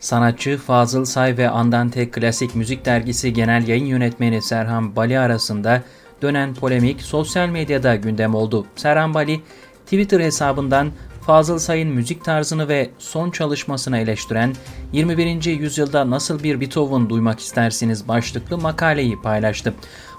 Sanatçı Fazıl Say ve Andante Klasik Müzik Dergisi Genel Yayın Yönetmeni Serhan Bali arasında dönen polemik sosyal medyada gündem oldu. Serhan Bali, Twitter hesabından Fazıl Say'ın müzik tarzını ve son çalışmasını eleştiren 21. yüzyılda nasıl bir Beethoven duymak istersiniz başlıklı makaleyi paylaştı.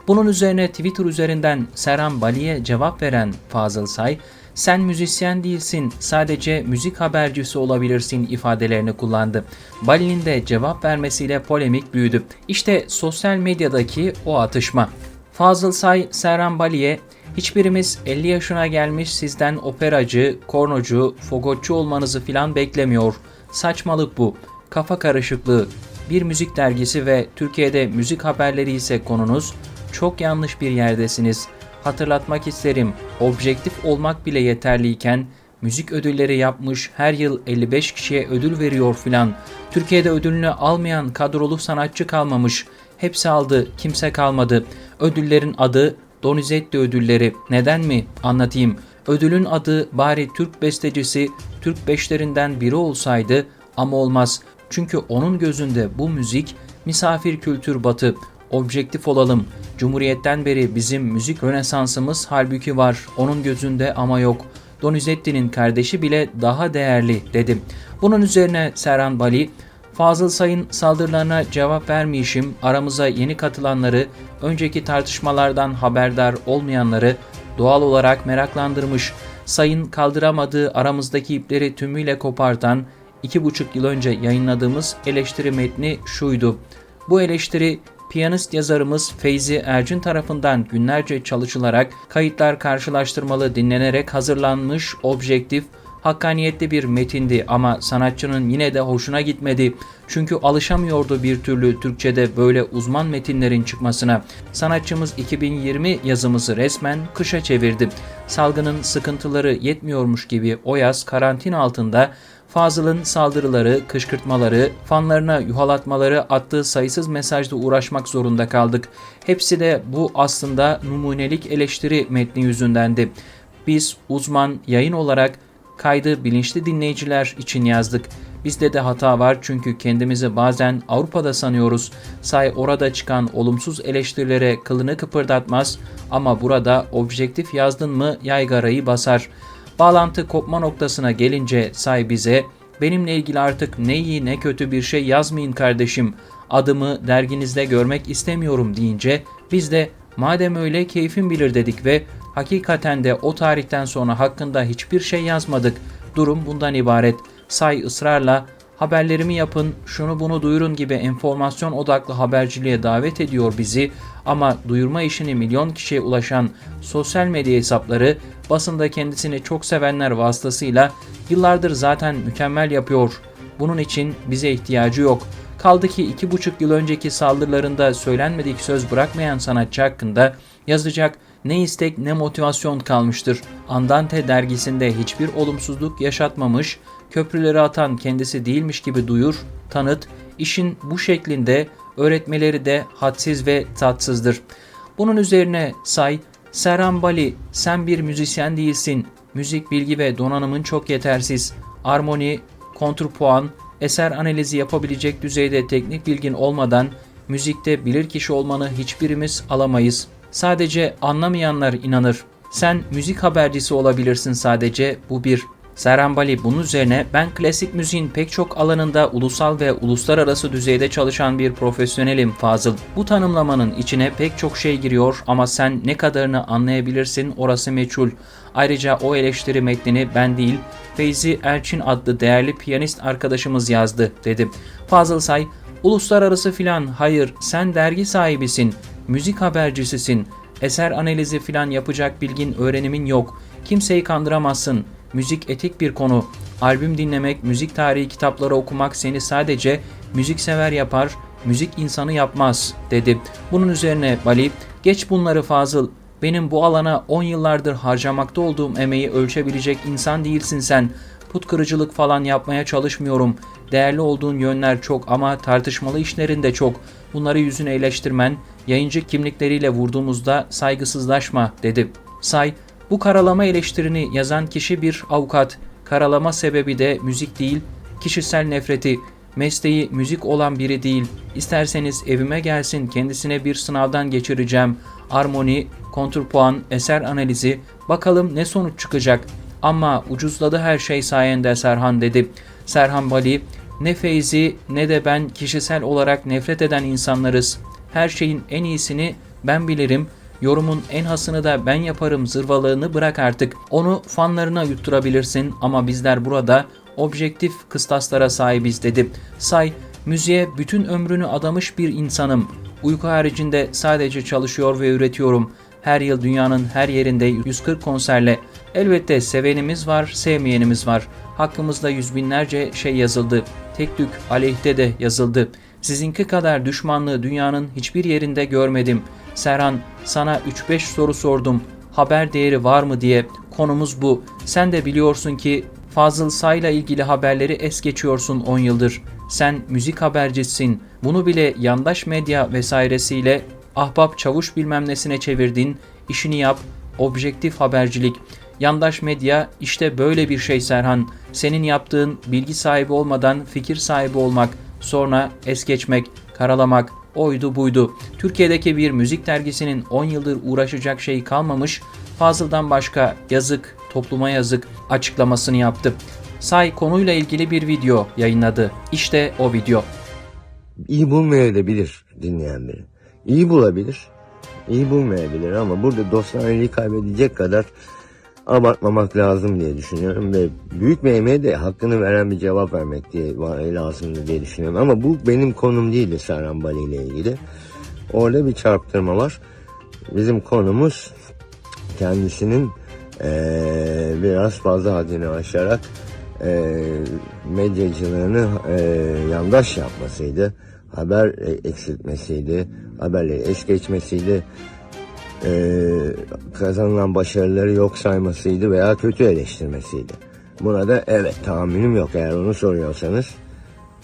Bunun üzerine Twitter üzerinden Serhan Bali'ye cevap veren Fazıl Say, sen müzisyen değilsin, sadece müzik habercisi olabilirsin ifadelerini kullandı. Bali'nin de cevap vermesiyle polemik büyüdü. İşte sosyal medyadaki o atışma. Fazıl Say, Serhan Bali'ye Hiçbirimiz 50 yaşına gelmiş sizden operacı, kornocu, fogotçu olmanızı filan beklemiyor. Saçmalık bu. Kafa karışıklığı. Bir müzik dergisi ve Türkiye'de müzik haberleri ise konunuz. Çok yanlış bir yerdesiniz. Hatırlatmak isterim. Objektif olmak bile yeterliyken müzik ödülleri yapmış, her yıl 55 kişiye ödül veriyor filan. Türkiye'de ödülünü almayan kadrolu sanatçı kalmamış. Hepsi aldı, kimse kalmadı. Ödüllerin adı Donizetti ödülleri. Neden mi? Anlatayım. Ödülün adı bari Türk bestecisi Türk beşlerinden biri olsaydı ama olmaz. Çünkü onun gözünde bu müzik misafir kültür batı. Objektif olalım. Cumhuriyetten beri bizim müzik rönesansımız halbuki var. Onun gözünde ama yok. Donizetti'nin kardeşi bile daha değerli dedim. Bunun üzerine Serhan Bali Fazıl Say'ın saldırılarına cevap vermeyişim, aramıza yeni katılanları, önceki tartışmalardan haberdar olmayanları doğal olarak meraklandırmış. Say'ın kaldıramadığı aramızdaki ipleri tümüyle kopartan, iki buçuk yıl önce yayınladığımız eleştiri metni şuydu. Bu eleştiri piyanist yazarımız Feyzi Ercin tarafından günlerce çalışılarak, kayıtlar karşılaştırmalı dinlenerek hazırlanmış objektif, hakkaniyetli bir metindi ama sanatçının yine de hoşuna gitmedi. Çünkü alışamıyordu bir türlü Türkçe'de böyle uzman metinlerin çıkmasına. Sanatçımız 2020 yazımızı resmen kışa çevirdi. Salgının sıkıntıları yetmiyormuş gibi o yaz karantina altında Fazıl'ın saldırıları, kışkırtmaları, fanlarına yuhalatmaları attığı sayısız mesajla uğraşmak zorunda kaldık. Hepsi de bu aslında numunelik eleştiri metni yüzündendi. Biz uzman yayın olarak kaydı bilinçli dinleyiciler için yazdık. Bizde de hata var çünkü kendimizi bazen Avrupa'da sanıyoruz. Say orada çıkan olumsuz eleştirilere kılını kıpırdatmaz ama burada objektif yazdın mı yaygarayı basar. Bağlantı kopma noktasına gelince say bize benimle ilgili artık ne iyi ne kötü bir şey yazmayın kardeşim. Adımı derginizde görmek istemiyorum deyince biz de madem öyle keyfin bilir dedik ve Hakikaten de o tarihten sonra hakkında hiçbir şey yazmadık. Durum bundan ibaret. Say ısrarla haberlerimi yapın, şunu bunu duyurun gibi enformasyon odaklı haberciliğe davet ediyor bizi ama duyurma işini milyon kişiye ulaşan sosyal medya hesapları basında kendisini çok sevenler vasıtasıyla yıllardır zaten mükemmel yapıyor. Bunun için bize ihtiyacı yok. Kaldı ki iki buçuk yıl önceki saldırılarında söylenmedik söz bırakmayan sanatçı hakkında yazacak ne istek ne motivasyon kalmıştır. Andante dergisinde hiçbir olumsuzluk yaşatmamış, köprüleri atan kendisi değilmiş gibi duyur, tanıt, işin bu şeklinde öğretmeleri de hadsiz ve tatsızdır. Bunun üzerine say, Serhan Bali sen bir müzisyen değilsin, müzik bilgi ve donanımın çok yetersiz, armoni, kontrpuan, eser analizi yapabilecek düzeyde teknik bilgin olmadan müzikte bilir kişi olmanı hiçbirimiz alamayız.'' Sadece anlamayanlar inanır. Sen müzik habercisi olabilirsin sadece bu bir. Serhan Bali bunun üzerine ben klasik müziğin pek çok alanında ulusal ve uluslararası düzeyde çalışan bir profesyonelim Fazıl. Bu tanımlamanın içine pek çok şey giriyor ama sen ne kadarını anlayabilirsin orası meçhul. Ayrıca o eleştiri metnini ben değil Feyzi Elçin adlı değerli piyanist arkadaşımız yazdı dedi. Fazıl Say, uluslararası filan hayır sen dergi sahibisin müzik habercisisin, eser analizi filan yapacak bilgin, öğrenimin yok. Kimseyi kandıramazsın. Müzik etik bir konu. Albüm dinlemek, müzik tarihi kitapları okumak seni sadece müzik sever yapar, müzik insanı yapmaz, dedi. Bunun üzerine Bali, geç bunları Fazıl, benim bu alana 10 yıllardır harcamakta olduğum emeği ölçebilecek insan değilsin sen. Put kırıcılık falan yapmaya çalışmıyorum. Değerli olduğun yönler çok ama tartışmalı işlerin de çok. Bunları yüzüne eleştirmen, yayıncı kimlikleriyle vurduğumuzda saygısızlaşma dedi. Say, bu karalama eleştirini yazan kişi bir avukat. Karalama sebebi de müzik değil, kişisel nefreti. Mesleği müzik olan biri değil. İsterseniz evime gelsin kendisine bir sınavdan geçireceğim. Armoni, kontrpuan, eser analizi bakalım ne sonuç çıkacak. Ama ucuzladı her şey sayende Serhan dedi. Serhan Bali, ne Feyzi ne de ben kişisel olarak nefret eden insanlarız. Her şeyin en iyisini ben bilirim. Yorumun en hasını da ben yaparım zırvalığını bırak artık. Onu fanlarına yutturabilirsin ama bizler burada objektif kıstaslara sahibiz dedi. Say, müziğe bütün ömrünü adamış bir insanım. Uyku haricinde sadece çalışıyor ve üretiyorum. Her yıl dünyanın her yerinde 140 konserle. Elbette sevenimiz var, sevmeyenimiz var. Hakkımızda yüz binlerce şey yazıldı. Tek tük aleyhte de yazıldı. Sizinki kadar düşmanlığı dünyanın hiçbir yerinde görmedim. Serhan, sana 3-5 soru sordum. Haber değeri var mı diye. Konumuz bu. Sen de biliyorsun ki Fazıl Say'la ilgili haberleri es geçiyorsun 10 yıldır. Sen müzik habercisin. Bunu bile yandaş medya vesairesiyle ahbap çavuş bilmem nesine çevirdin. İşini yap. Objektif habercilik. Yandaş medya işte böyle bir şey Serhan. Senin yaptığın bilgi sahibi olmadan fikir sahibi olmak, sonra es geçmek, karalamak, oydu buydu. Türkiye'deki bir müzik dergisinin 10 yıldır uğraşacak şey kalmamış, Fazıl'dan başka yazık, topluma yazık açıklamasını yaptı. Say konuyla ilgili bir video yayınladı. İşte o video. iyi bulmayabilir dinleyen biri. İyi bulabilir, iyi bulmayabilir ama burada dostaneliği kaybedecek kadar abartmamak lazım diye düşünüyorum ve büyük bir de hakkını veren bir cevap vermek diye lazımdı diye düşünüyorum. Ama bu benim konum değildi Serhan Bali ile ilgili. Orada bir çarptırma var. Bizim konumuz kendisinin eee, biraz fazla haddini aşarak eee medyacılığını eee, yandaş yapmasıydı. Haber e, eksiltmesiydi. Haberleri es geçmesiydi. Eee, kazanılan başarıları yok saymasıydı veya kötü eleştirmesiydi. Buna da evet tahammülüm yok eğer onu soruyorsanız.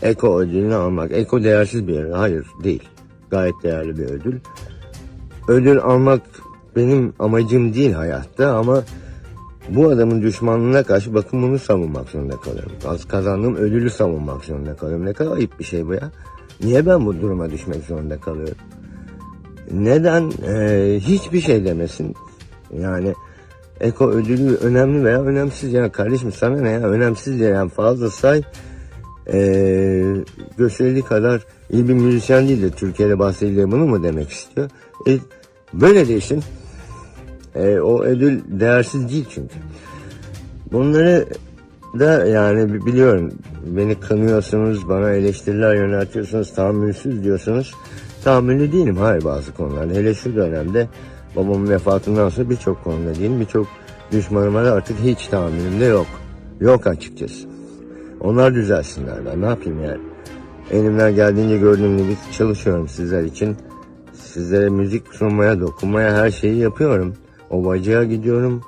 Eko ödülünü almak. Eko değersiz bir ödül. Hayır değil. Gayet değerli bir ödül. Ödül almak benim amacım değil hayatta ama bu adamın düşmanlığına karşı bakın bunu savunmak zorunda kalıyorum. Az kazandığım ödülü savunmak zorunda kalıyorum. Ne kadar ayıp bir şey bu ya. Niye ben bu duruma düşmek zorunda kalıyorum? Neden Ee, hiçbir şey demesin? Yani Eko ödülü önemli veya önemsiz ya kardeşim sana ne ya önemsiz ya yani fazla say ee, gösterdiği kadar iyi bir müzisyen değil de Türkiye'de bahsediliyor bunu mu demek istiyor? E, böyle değilsin. E, o ödül değersiz değil çünkü. Bunları da yani bi- biliyorum beni kınıyorsunuz, bana eleştiriler yöneltiyorsunuz, tahammülsüz diyorsunuz. Tahammüllü değilim hayır bazı konularda. Hele şu dönemde babamın vefatından sonra birçok konuda değilim. Birçok düşmanıma da artık hiç tahammülüm de yok. Yok açıkçası. Onlar düzelsinler ben ne yapayım yani. Elimden geldiğince gördüğüm gibi çalışıyorum sizler için. Sizlere müzik sunmaya, dokunmaya her şeyi yapıyorum. Ovacıya gidiyorum.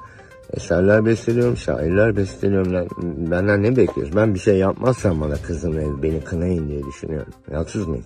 Eserler besteliyorum, şairler besteliyorum. Ben, benden ne bekliyorsun? Ben bir şey yapmazsam bana kızın beni kınayın diye düşünüyorum. Haksız mıyım?